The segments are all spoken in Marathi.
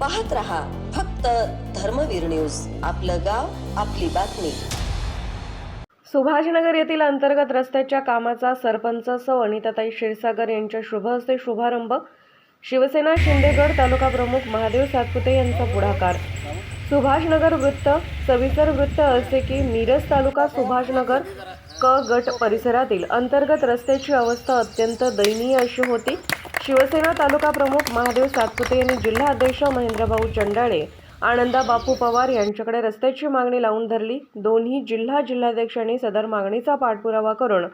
पाहत रहा फक्त धर्मवीर न्यूज. आपलं गाव आपली बातमी. सुभाषनगर येथील अंतर्गत रस्त्याच्या कामाचा सरपंच सौ अनिताताई क्षीरसागर यांच्या शुभ हस्ते शुभारंभ. शिवसेना शिंदेगड तालुका प्रमुख महादेव सातपुते यांचा पुढाकार. सुभाषनगर वृत्त सविस्तर वृत्त असे की मिरज तालुका सुभाषनगर क गट परिसरातील अंतर्गत रस्त्याची अवस्था अत्यंत दयनीय अशी होती. शिवसेना तालुका प्रमुख महादेव सातपुते यांनी जिल्हाध्यक्ष महेंद्रभाऊ चंडाळे आनंदा बापू पवार यांच्याकडे रस्त्याची मागणी लावून धरली. दोन्ही जिल्हा जिल्हाध्यक्षांनी सदर मागणीचा पाठपुरावा करून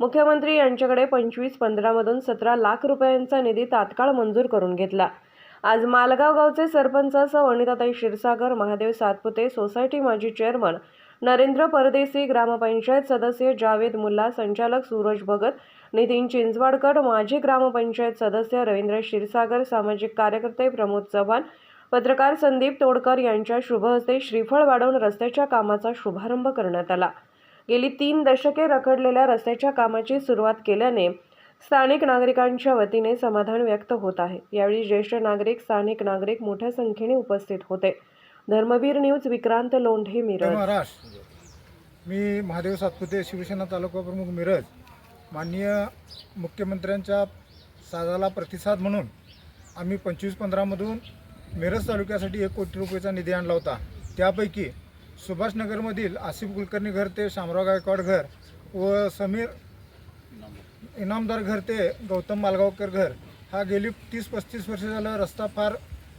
मुख्यमंत्री यांच्याकडे पंचवीस पंधरामधून सतरा लाख रुपयांचा निधी तात्काळ मंजूर करून घेतला. आज मालगाव गावचे सरपंच सौ वनिताताई क्षीरसागर महादेव सातपुते सोसायटी माजी चेअरमन नरेंद्र परदेसी ग्रामपंचायत सदस्य जावेद मुल्ला संचालक सूरज भगत नितीन चिंचवाडकर माजी ग्रामपंचायत सदस्य रवींद्र क्षीरसागर सामाजिक कार्यकर्ते प्रमोद चव्हाण पत्रकार संदीप तोडकर यांच्या शुभहस्ते श्रीफळ वाढवून रस्त्याच्या कामाचा शुभारंभ करण्यात आला. गेली तीन दशके रखडलेल्या रस्त्याच्या कामाची सुरुवात केल्याने स्थानिक नागरिकांच्या वतीने समाधान व्यक्त होत आहे. यावेळी ज्येष्ठ नागरिक स्थानिक नागरिक मोठ्या संख्येने उपस्थित होते. धर्मवीर न्यूज विक्रांत लोंढे मिरज. महाराष्ट्र मी महादेव सातपुते शिवसेना तालुका प्रमुख मिरज. माननीय मुख्यमंत्र्यांच्या साजाला प्रतिसाद म्हणून आम्ही पंचवीस पंधरामधून मिरज तालुक्यासाठी एक कोटी रुपयाचा निधी आणला होता. त्यापैकी सुभाषनगरमधील आसिफ कुलकर्णी घर ते शामराव गायकवाड घर व समीर इनामदार घर ते गौतम मालगावकर घर हा गेली तीस पस्तीस वर्ष झालं रस्ता फार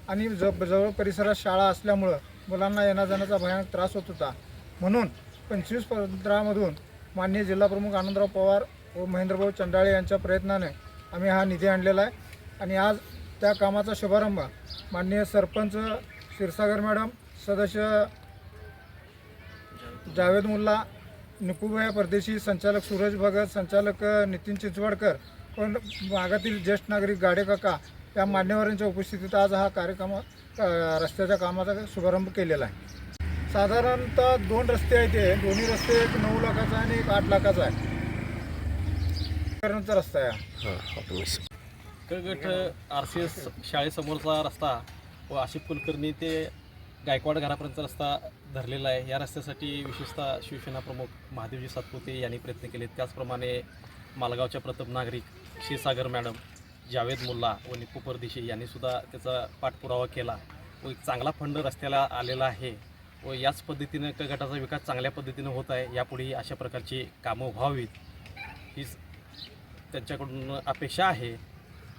आणि ज जवळ परिसरात शाळा असल्यामुळं मुलांना येण्या जाण्याचा भयानक त्रास होत होता. म्हणून पंचवीस पंधरामधून माननीय जिल्हाप्रमुख आनंदराव पवार व महेंद्रभाऊ चंडाळे यांच्या प्रयत्नाने आम्ही हा निधी आणलेला आहे. आणि आज त्या कामाचा शुभारंभ माननीय सरपंच क्षीरसागर मॅडम सदस्य जावेद मुल्ला निकुभया परदेशी संचालक सूरज भगत संचालक नितीन चिंचवडकर पण भागातील ज्येष्ठ नागरिक गाडे काका या मान्यवरांच्या उपस्थितीत आज हा कार्यक्रम रस्त्याच्या कामाचा शुभारंभ केलेला आहे. साधारणतः दोन रस्ते आहेत ते दोन्ही रस्ते एक नऊ लाखाचा आणि एक आठ लाखाचा आहे. रस्ता आहे हा. कळगट आर सी एस शाळेसमोरचा रस्ता व आशिफ कुलकर्णी ते गायकवाड घरापर्यंतचा रस्ता धरलेला आहे. या रस्त्यासाठी विशेषतः शिवसेना प्रमुख महादेवजी सातपुते यांनी प्रयत्न केले त्याचप्रमाणे मालगावच्या प्रथम नागरिक क्षीरसागर मॅडम जावेद मुल्ला व निपू परदेशी यांनी सुद्धा त्याचा पाठपुरावा केला. व एक चांगला फंड रस्त्याला आलेला आहे. व याच पद्धतीनं क गटाचा विकास चांगल्या पद्धतीनं होत आहे. यापुढेही अशा प्रकारची कामं व्हावीत. हीच त्यांच्याकडून अपेक्षा आहे.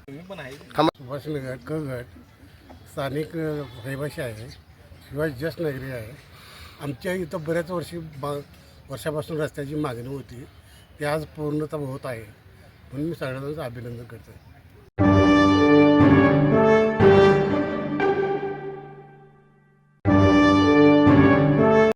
सुभाषनगर क गट स्थानिक रहिवासी आहे. शिवाय जस नगरी आहे. आमच्या इथं बऱ्याच वर्षी बा वर्षापासून रस्त्याची मागणी होती. ती आज पूर्णतः होत आहे. म्हणून मी सगळ्यांनाच अभिनंदन करतो